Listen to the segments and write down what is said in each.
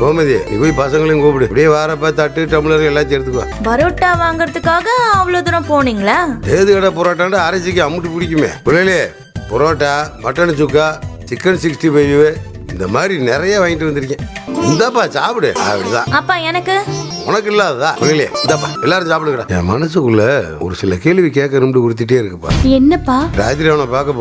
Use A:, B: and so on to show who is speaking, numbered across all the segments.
A: கோமதி நீ போய் பசங்களையும் கூப்பிடு. இப்படியே வாரப்ப தட்டு டம்ளர் எல்லாத்தையும் எடுத்துக்குவா.
B: பரோட்டா வாங்குறதுக்காக அவ்வளவு தூரம் போனீங்களா?
A: ஏது கடை புரோட்டாண்டு அரைச்சிக்கு அம்முட்டு பிடிக்குமே. பிள்ளைகளே parotta mutton sukka chicken sixty five இந்த மாதிரி நிறைய வாங்கிட்டு வந்திருக்கேன். இந்தாப்பா சாப்பிடு. அப்படிதான்.
B: அப்பா எனக்கு?
A: உனக்கு இல்லாததா பிள்ளைகளே இந்தாப்பா எல்லாரும் சாப்பிடுங்கடா. என் மனசுக்குள்ள ஒரு சில கேள்வி கேட்கணும்னு கொடுத்துட்டே இருக்குப்பா.
C: என்னப்பா?
A: ராத்திரி அவனை பார்க்க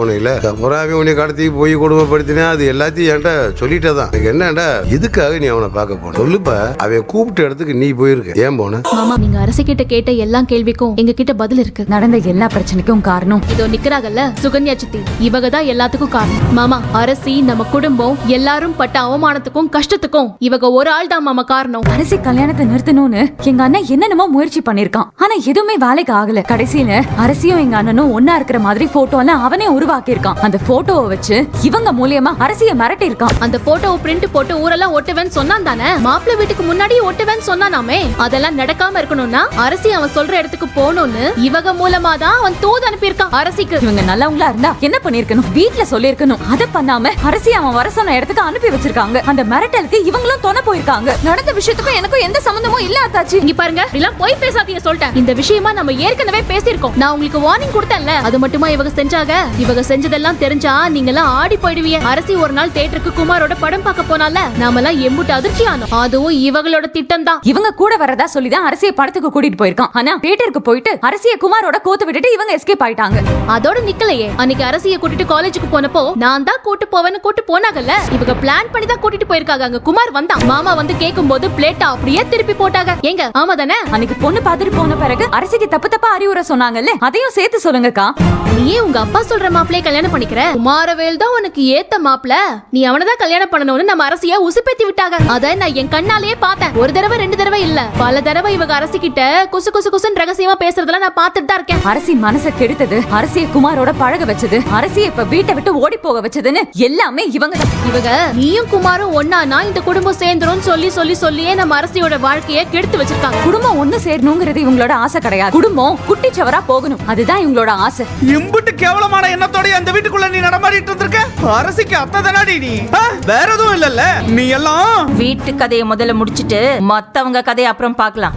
A: அப்புறம் அவன் உன்னை கடத்தி போய் கொடுமைப்படுத்தினேன் அது எல்லாத்தையும் என்கிட்ட சொல்லிட்டே தான் எனக்கு என்னடா இதுக்காக நீ அவனை பார்க்க போன? சொல்லுப்பா அவன் கூப்பிட்ட இடத்துக்கு நீ போயிருக்க. ஏன் போன?
C: மாமா நீங்க அரசு கிட்ட கேட்ட எல்லா கேள்விக்கும் எங்க கிட்ட பதில் இருக்கு.
D: நடந்த எல்லா பிரச்சனைக்கும் காரணம்.
C: இதோ நிக்கிறாங்கல்ல சுகன்யா சித்தி. இவங்க தான் எல்லாத்துக்கும் காரணம். மாமா அரசி நம்ம குடும்பம் எல்லாரும் பட்ட அவமானத்துக்கும் கஷ்டத்துக்கும் இவங்க ஒரு ஆள் தான் மாமா காரணம்.
D: அரசி கல்யாணத்தை நிறுத்தணும்னு எங்க அண்ணன் என்னென்னமோ முயற்சி பண்ணிருக்கான். ஆனா எதுவுமே வேலைக்கு ஆகல. கடைசியில அரசியும் எங்க அண்ணனும் ஒன்னா இருக்கிற மாதிரி போட்டோ எல்லாம் அவனே உருவாக்கி இருக்கான் அந்த போட்டோவை வச்சு இவங்க மூலியமா அரசிய மிரட்டி இருக்கான்
C: அந்த போட்டோவை பிரிண்ட் போட்டு ஊரெல்லாம் ஒட்டுவேன்னு சொன்னான் தானே? மாப்பிள்ளை வீட்டுக்கு முன்னாடி ஒட்டுவேன்னு சொன்னானாமே? அதெல்லாம் நடக்காம இருக்கணும்னா அரசி அவன் சொல்ற இடத்துக்கு போகணும்னு இவங்க மூலமா தான் அவன் தூது அனுப்பியிருக்கான் அரசிக்கு.
D: இவங்க நல்லவங்களா இருந்தா என்ன பண்ணிருக்கணும் வீட்ல சொல்லிருக்கணும் அதை பண்ணாம அரசி அவன் வர சொன்ன இடத்துக்கு அனுப்பி வச்சிருக்காங்க. அந்த மிரட்டலுக்கு இவங்களும் துணை போயிருக்காங்க. நடந்த விஷயத்துக்கும் எனக்கும் எந்த சம்பந்தமும் இல்ல அத்தாச்சி.
C: இங்க பாருங்க இதெல்லாம் போய் பேசாதீங்க சொல்லிட்டேன். இந்த விஷயமா நம்ம ஏற்கனவே பேசியிருக்கோம். நான் உங்களுக்கு வார்னிங் கொடுத்தேன்ல. அது மட்டுமா இவங்க செஞ்சாங்க? இவங்க செஞ்சதெல்லாம் தெரிஞ்சா நீங்க எல்லாம் ஆடி போயிடுவீங்க. அரசி ஒரு நாள் தேட்டருக்கு குமாரோட படம் பார்க்க போனால நாம எல்லாம் எம்புட்டு அதிர்ச்சி ஆனோம் அதுவும் இவங்களோட திட்டம் தான்
D: இவங்க கூட வரதா சொல்லி தான் அரசிய படத்துக்கு கூட்டிட்டு போயிருக்கான். ஆனா தியேட்டருக்கு போயிட்டு அரசிய குமாரோட கோத்து விட்டுட்டு இவங்க எஸ்கேப் ஆயிட்டாங்க.
C: அதோட நிக்கலையே. அன்னைக்கு அரசியை கூட்டிட்டு காலேஜுக்கு போனப்போ நான் தான் கூட்டு போவேன்னு கூட்டு போனாங்கல்ல. இவங்க பிளான் பண்ணி தான் கூட்டிட்டு போயிருக்காங்க. அங்க குமார் வந்தான். மாமா வந்து கேட்கும் போது பிளேட்டா அப்படியே திருப்பி போட்டாங்க. ஏங்க ஆமா தானே?
D: அன்னைக்கு பொண்ணு பார்த்துட்டு போன பிறகு அரசிக்கு தப்பு தப்பா அறிவுரை சொன்னாங்கல்ல? அதையும் சேர்த்து சொல்லுங்கக்கா.
C: நீ உங்க அப்பா சொல்ற மாப்பிளைய கல்யாணம் பண்ணிக்கிற? குமாரவேல் தான் உனக்கு ஏத்த மாப்பிள நீ அவனை தான் கல்யாணம் பண்ணணும்னு நம்ம அரசிய உசுப்பேத்தி விட்டாங்க. அத நான் என் கண்ணாலேயே பார்த்தேன். ஒரு தடவை ரெண்டு தடவை இல்ல. பல தடவை இவங்க அரசி கிட்ட குசு குசு குசுன்னு ரகசியமா பேசுறதெல்லாம் நான் பார்த்துட்டு தான் இருக்கேன்.
D: அரசி மனச கெடுத்தது அரசிய குமாரோட பழக வச்சது அரசிய இப்ப வீட்டை விட்டு ஓடி போக வச்சதுன்னு எல்லாமே இவங்க
C: இவங்க நீயும் குமாரும் ஒன்னானா இந்த குடும்பம் சேர்ந்துரும் சொல்லி சொல்லி சொல்லியே நம்ம அரசியோட வாழ்க்கைய கெடுத்து வச்சிருக்காங்க.
D: குடும்பம் ஒண்ணு சேரணுங்கிறது இவங்களோட ஆசை கிடையாது. குடும்பம் குட்டிச்சவரா போகணும். அதுதான் இவங்களோட ஆசை.
E: இம்புட்டு கேவலமான எண்ணத்தோட அந்த வீட்டுக்குள்ள நீ நடமாடிட்டு இருந்திருக்க? அரசிக்கு அத்தை தானாடி நீ? வேற எதுவும் இல்லல்ல. நீ எல்லாம்
B: வீட்டு கதையை முதல்ல முடிச்சிட்டு மத்தவங்க கதையை அப்புறம் பார்க்கலாம்.